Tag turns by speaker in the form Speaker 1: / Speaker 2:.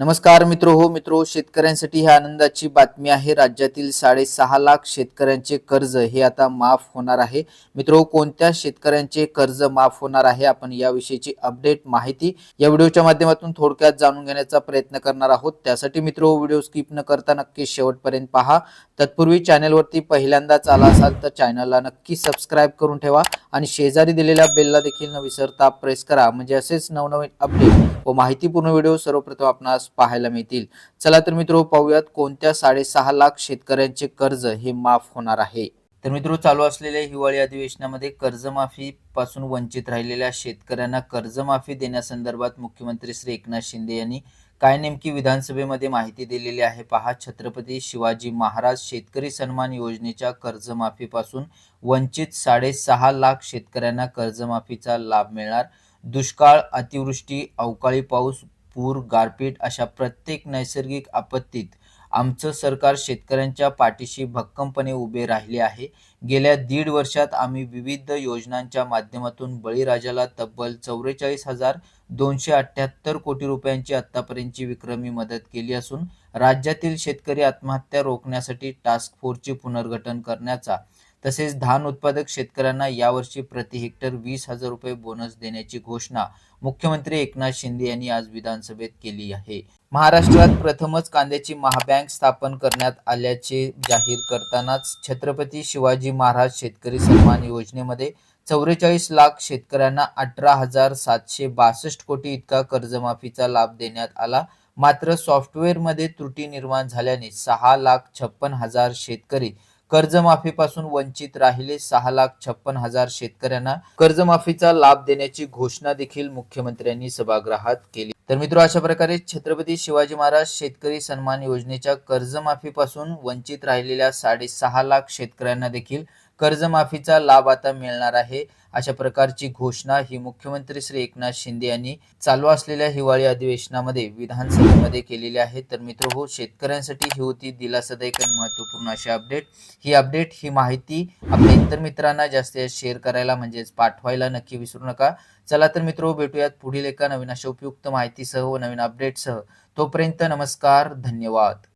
Speaker 1: नमस्कार मित्र हो मित्र शेतकऱ्यांसाठी ही आनंदाची बातमी आहे. राज्यातील साडेसहा लाख शेतकऱ्यांचे कर्ज हे आता माफ होणार आहे. मित्र कोणत्या शेतकऱ्यांचे कर्ज माफ होणार आहे? आपण याविषयीची अपडेट माहिती या व्हिडिओच्या माध्यमातून थोडक्यात जाणून घेण्याचा प्रयत्न करणार आहोत. त्यासाठी मित्र व्हिडिओ स्किप न करता नक्की शेवटपर्यंत पहा. तत्पूर्वी चॅनलवरती पहिल्यांदाच आला असाल तर चॅनलला नक्की सबस्क्राईब करून ठेवा आणि शेजारी दिलेल्या बेलला देखील न विसरता प्रेस करा. म्हणजे असेच नवनवीन अपडेट व माहितीपूर्ण व्हिडिओ सर्वप्रथम आपणास पाहायला मिळतील. चला तर मित्र पाहूयात कोणत्या साडेसहा लाख शेतकऱ्यांचे कर्ज हे माफ होणार आहे. तर मित्र चालू असलेल्या हिवाळी अधिवेशनामध्ये कर्जमाफी पासून वंचित राहिलेल्या शेतकऱ्यांना कर्जमाफी देण्यासंदर्भात मुख्यमंत्री श्री एकनाथ शिंदे यांनी काय नेमकी विधानसभेमध्ये माहिती दिलेली आहे पहा. छत्रपती शिवाजी महाराज शेतकरी सन्मान योजनेच्या कर्जमाफीपासून वंचित साडेसहा लाख शेतकऱ्यांना कर्जमाफीचा लाभ मिळणार. दुष्काळ अतिवृष्टी अवकाळी पाऊस पूर गारपीट अशा प्रत्येक नैसर्गिक आपत्तीत आमचं सरकार शेतकऱ्यांच्या पाठीशी भक्कमपणे उभे राहिले आहे. गेल्या दीड वर्षात आम्ही विविध योजनांच्या माध्यमातून बळीराजाला तब्बल चौवेचाळीस हजार दोनशे अठ्ठ्याहत्तर कोटी रुपयांची आत्तापर्यंतची विक्रमी मदत केली असून राज्यातील शेतकरी आत्महत्या रोखण्यासाठी टास्क फोर्सचे पुनर्गठन करण्याचा तसेच धान उत्पादक शेतकऱ्यांना यावर्षी प्रति हेक्टर वीस हजार रुपये बोनस देण्याची घोषणा मुख्यमंत्री एकनाथ शिंदे यांनी आज विधानसभेत केली आहे. महाराष्ट्रात प्रथमच कांद्याची महाबँक स्थापन करण्यात आल्याचे जाहीर करतानाच छत्रपती शिवाजी महाराज शेतकरी सन्मान योजनेमध्ये चौवेचाळीस लाख शेतकऱ्यांना अठरा हजार सातशे बासष्ट कोटी इतका कर्जमाफीचा लाभ देण्यात आला. मात्र सॉफ्टवेअरमध्ये त्रुटी निर्माण झाल्याने सहा लाख छप्पन हजार शेतकरी कर्जमाफीपासून वंचित राहिले सहा लाख छप्पन हजार शेतकऱ्यांना. कर्जमाफीचा लाभ देण्याची घोषणा देखील मुख्यमंत्र्यांनी सभागृहात केली. तर मित्र अशा प्रकारे छत्रपती शिवाजी महाराज शेतकरी सन्मान योजनेच्या कर्जमाफीपासून वंचित राहिलेल्या साडेसहा लाख शेतकऱ्यांना देखील कर्जमाफीचा लाभ आता मिळणार आहे. अशा प्रकारची घोषणा ही मुख्यमंत्री श्री एकनाथ शिंदे यांनी चालू असलेल्या हिवाळी अधिवेशनामध्ये विधानसभेमध्ये केलेली आहे. तर मित्र हो शेतकऱ्यांसाठी ही होती दिलासादायक आणि महत्त्वपूर्ण अशी अपडेट. ही अपडेट ही माहिती आपल्या इतर मित्रांना जास्तीत जास्त शेअर करायला म्हणजेच पाठवायला नक्की विसरू नका. चला तर मित्र हो, भेटूयात पुढील एका नवीन अशा उपयुक्त माहितीसह व नवीन अपडेटसह. तोपर्यंत नमस्कार धन्यवाद.